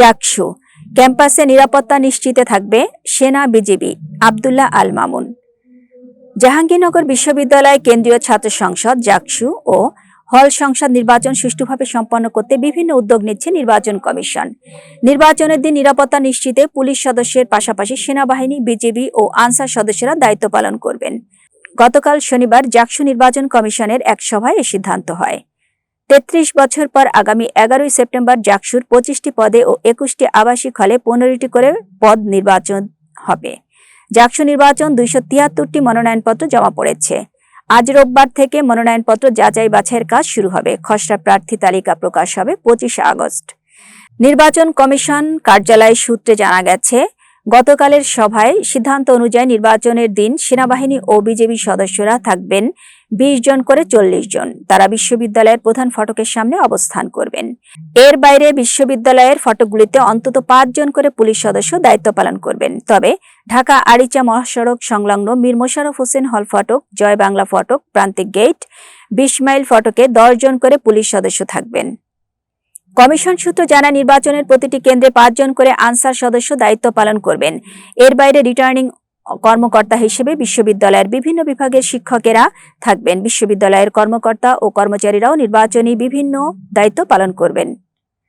জাকসু ক্যাম্পাসে নিরাপত্তা নিশ্চিতে থাকবে সেনা বিজিবি আবদুল্লাহ আল মামুন। জাহাঙ্গীরনগর বিশ্ববিদ্যালয় কেন্দ্রীয় ছাত্র সংসদ জাকসু ও হল সংসদ নির্বাচন সুষ্ঠুভাবে সম্পন্ন করতে বিভিন্ন উদ্যোগ নিচ্ছে নির্বাচন কমিশন। নির্বাচনের দিন নিরাপত্তা নিশ্চিতে পুলিশ সদস্যের পাশাপাশি সেনাবাহিনী, বিজিবি ও আনসার সদস্যরা দায়িত্ব পালন করবেন। গতকাল শনিবার জাকসু নির্বাচন কমিশনের এক সভায় এ সিদ্ধান্ত হয়। তেত্রিশ বছর পর আগামী এগারোই সেপ্টেম্বর জাকসুর পঁচিশটি পদে ও একুশটি আবাসিক হলে পনেরোটি করে পদ নির্বাচন হবে। জাকসু নির্বাচন দুইশো তিয়াত্তরটি মনোনয়নপত্র জমা পড়েছে। আজ রোববার থেকে মনোনয়নপত্র যাচাই বাছাইয়ের কাজ শুরু হবে। খসড়া প্রার্থী তালিকা প্রকাশ হবে পঁচিশে আগস্ট। নির্বাচন কমিশন কার্যালয় সূত্রে জানা গেছে গতকালের সভায় সিদ্ধান্ত অনুযায়ী নির্বাচনের দিন সেনাবাহিনী ও বিজেপি সদস্যরা থাকবেন বিশ জন করে চল্লিশ জন। তারা বিশ্ববিদ্যালয়ের প্রধান ফটকের সামনে অবস্থান করবেন। এর বাইরে বিশ্ববিদ্যালয়ের ফটকগুলিতে অন্তত পাঁচ জন করে পুলিশ সদস্য দায়িত্ব পালন করবেন। তবে ঢাকা আরিচা মহাসড়ক সংলগ্ন মীর মোশারফ হোসেন হল ফটক, জয় বাংলা ফটক, প্রান্তিক গেট, বিশ মাইল ফটকে দশ জন করে পুলিশ সদস্য থাকবেন। কমিশন সূত্র জানা নির্বাচনের প্রতিটি কেন্দ্রে পাঁচজন করে আনসার সদস্য দায়িত্ব পালন করবেন। এর বাইরে রিটার্নিং কর্মকর্তা হিসেবে বিশ্ববিদ্যালয়ের বিভিন্ন বিভাগের শিক্ষকেরা থাকবেন। বিশ্ববিদ্যালয়ের কর্মকর্তা ও কর্মচারীরাও নির্বাচনী বিভিন্ন দায়িত্ব পালন করবেন।